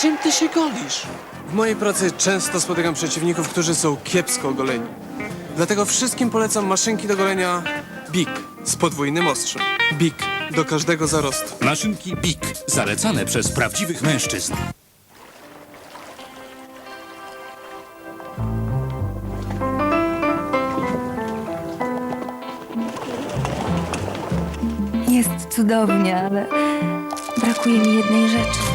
Czym ty się golisz? W mojej pracy często spotykam przeciwników, którzy są kiepsko ogoleni. Dlatego wszystkim polecam maszynki do golenia BIK z podwójnym ostrzem. BIK do każdego zarostu. Maszynki BIK, zalecane przez prawdziwych mężczyzn. Jest cudownie, ale brakuje mi jednej rzeczy.